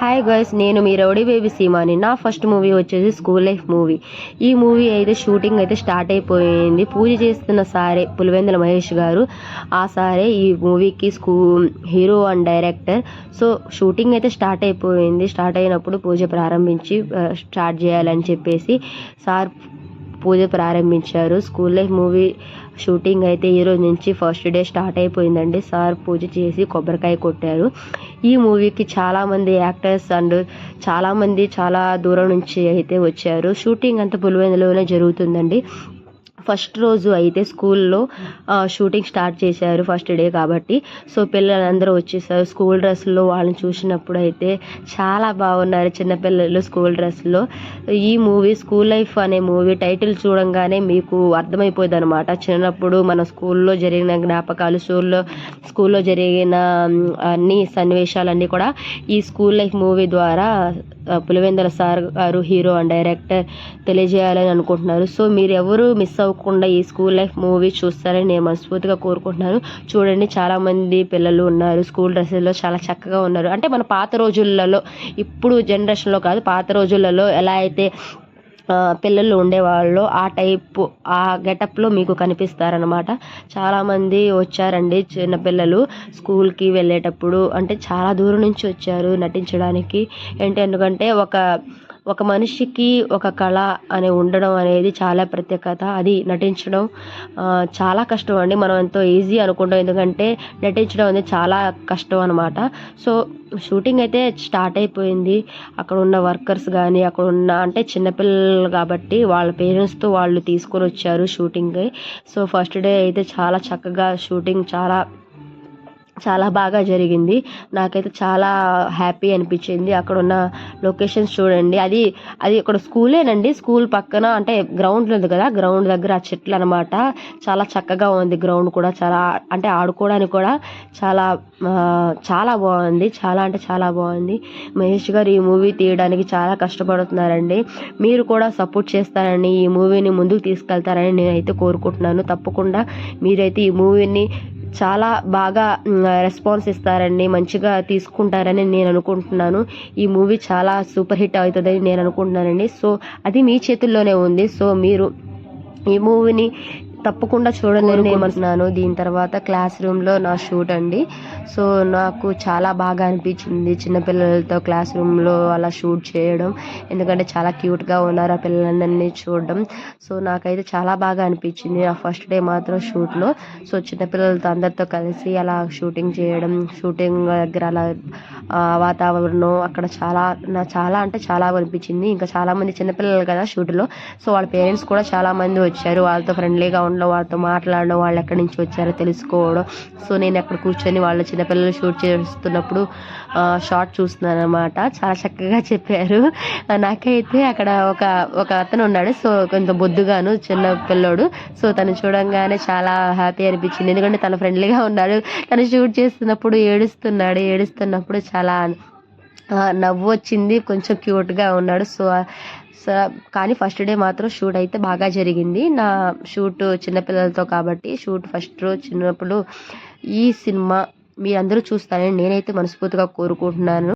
Hi guys నేను మీ rowdy baby సీమాని నా ఫస్ట్ మూవీ వచ్చేసి స్కూల్ లైఫ్ మూవీ ఈ మూవీ అయితే షూటింగ్ అయితే స్టార్ట్ అయిపోయింది. పూజ చేస్తున్న సారే పులివెందుల మహేష్ గారు. ఆ సారే ఈ మూవీకి స్కూ hero and director so shooting అయితే స్టార్ట్ అయిపోయింది. స్టార్ట్ అయినప్పుడు పూజ ప్రారంభించి uh, స్టార్ట్ చేయాలని చెప్పేసి సార్ పూజ ప్రారంభించారు. స్కూల్ లైఫ్ మూవీ షూటింగ్ అయితే ఈ రోజు నుంచి ఫస్ట్ డే స్టార్ట్ అయిపోయిందండి. సార్ పూజ చేసి కొబ్బరికాయ కొట్టారు. ఈ మూవీకి చాలామంది యాక్టర్స్ అండ్ చాలామంది చాలా దూరం నుంచి అయితే వచ్చారు. షూటింగ్ అంతా పులివెందులోనే జరుగుతుందండి. ఫస్ట్ రోజు అయితే స్కూల్లో షూటింగ్ స్టార్ట్ చేశారు ఫస్ట్ డే కాబట్టి. సో పిల్లలందరూ వచ్చేసారు. స్కూల్ డ్రెస్లో వాళ్ళని చూసినప్పుడు అయితే చాలా బాగున్నారు చిన్నపిల్లలు స్కూల్ డ్రెస్లో ఈ మూవీ స్కూల్ లైఫ్ అనే మూవీ టైటిల్ చూడంగానే మీకు అర్థమైపోయింది అనమాట చిన్నప్పుడు మన స్కూల్లో జరిగిన జ్ఞాపకాలు స్కూల్లో స్కూల్లో జరిగిన అన్ని సన్నివేశాలన్నీ కూడా ఈ స్కూల్ లైఫ్ మూవీ ద్వారా పులివెందల సార్ గారు హీరో అండ్ డైరెక్టర్ తెలియజేయాలని అనుకుంటున్నారు. సో మీరు ఎవరు మిస్ అవ్వకుండా ఈ స్కూల్ లైఫ్ మూవీ చూస్తారని నేను మనస్ఫూర్తిగా కోరుకుంటున్నాను. చూడండి చాలామంది పిల్లలు ఉన్నారు. స్కూల్ డ్రెస్సుల్లో చాలా చక్కగా ఉన్నారు. అంటే మన పాత రోజులలో ఇప్పుడు జనరేషన్లో కాదు పాత రోజులలో ఎలా అయితే పిల్లలు ఉండేవాళ్ళు. ఆ టైప్ ఆ గెటప్లో మీకు కనిపిస్తారనమాట చాలామంది వచ్చారండి చిన్నపిల్లలు స్కూల్కి వెళ్ళేటప్పుడు. అంటే చాలా దూరం నుంచి వచ్చారు నటించడానికి. ఏంటి ఎందుకంటే ఒక ఒక మనిషికి ఒక కళ అని ఉండడం అనేది చాలా ప్రత్యేకత. అది నటించడం చాలా కష్టం అండి. మనం ఎంతో ఈజీ అనుకుంటాం. ఎందుకంటే నటించడం అనేది చాలా కష్టం అనమాట సో షూటింగ్ అయితే స్టార్ట్ అయిపోయింది. అక్కడ ఉన్న వర్కర్స్ కానీ అక్కడ ఉన్న అంటే చిన్నపిల్లలు కాబట్టి వాళ్ళ పేరెంట్స్తో వాళ్ళు తీసుకొని వచ్చారు షూటింగ్. సో ఫస్ట్ డే అయితే చాలా చక్కగా షూటింగ్ చాలా చాలా బాగా జరిగింది. నాకైతే చాలా హ్యాపీ అనిపించింది. అక్కడ ఉన్న లొకేషన్స్ చూడండి. అది అది అక్కడ స్కూలేనండి. స్కూల్ పక్కన అంటే గ్రౌండ్ ఉంది కదా గ్రౌండ్ దగ్గర ఆ చెట్లు అనమాట చాలా చక్కగా ఉంది గ్రౌండ్ కూడా. చాలా అంటే ఆడుకోవడానికి కూడా చాలా చాలా బాగుంది. చాలా అంటే చాలా బాగుంది. మహేష్ గారు ఈ మూవీ తీయడానికి చాలా కష్టపడుతున్నారండి. మీరు కూడా సపోర్ట్ చేస్తారని ఈ మూవీని ముందుకు తీసుకెళ్తారని నేనైతే కోరుకుంటున్నాను. తప్పకుండా మీరైతే ఈ మూవీని చాలా బాగా రెస్పాన్స్ ఇస్తారని మంచిగా తీసుకుంటారని నేను అనుకుంటున్నాను. ఈ మూవీ చాలా సూపర్ హిట్ అవుతుందని నేను అనుకుంటున్నానండి. సో అది మీ చేతుల్లోనే ఉంది. సో మీరు ఈ మూవీని తప్పకుండా చూడండి నేను ఏమంటున్నాను దీని తర్వాత క్లాస్ రూమ్లో నా షూట్ అండి. సో నాకు చాలా బాగా అనిపించింది చిన్నపిల్లలతో క్లాస్ రూమ్లో అలా షూట్ చేయడం. ఎందుకంటే చాలా క్యూట్గా ఉన్నారు ఆ పిల్లలందరినీ చూడడం. సో నాకైతే చాలా బాగా అనిపించింది ఆ ఫస్ట్ డే మాత్రం షూట్లో సో చిన్నపిల్లలతో అందరితో కలిసి అలా షూటింగ్ చేయడం షూటింగ్ దగ్గర అలా వాతావరణం అక్కడ చాలా నా చాలా అంటే చాలా అనిపించింది. ఇంకా చాలా మంది చిన్నపిల్లలు కదా షూట్లో సో వాళ్ళ పేరెంట్స్ కూడా చాలా మంది వచ్చారు. వాళ్ళతో ఫ్రెండ్లీగా ఉండడం వాళ్ళతో మాట్లాడడం వాళ్ళు ఎక్కడి నుంచి వచ్చారో తెలుసుకోవడం. సో నేను అక్కడ కూర్చొని వాళ్ళ చిన్నపిల్లలు షూట్ చేస్తున్నప్పుడు షార్ట్ చూస్తున్నాను అనమాట చాలా చక్కగా చెప్పారు. నాకైతే అక్కడ ఒక ఒక అతను ఉన్నాడు. సో కొంత బొద్దుగాను చిన్న పిల్లోడు. సో తను చూడంగానే చాలా హ్యాపీ అనిపించింది. ఎందుకంటే తను ఫ్రెండ్లీగా ఉన్నాడు. తను షూట్ చేస్తున్నప్పుడు ఏడుస్తున్నాడు. ఏడుస్తున్నప్పుడు చాలా నవ్వు వచ్చింది కొంచెం క్యూట్గా ఉన్నాడు. సో సో కానీ ఫస్ట్ డే మాత్రం షూట్ అయితే బాగా జరిగింది. నా షూట్ చిన్నపిల్లలతో కాబట్టి షూట్ ఫస్ట్ రోజు చిన్నప్పుడు ఈ సినిమా మీరందరూ చూస్తారని నేనైతే మనస్ఫూర్తిగా కోరుకుంటున్నాను.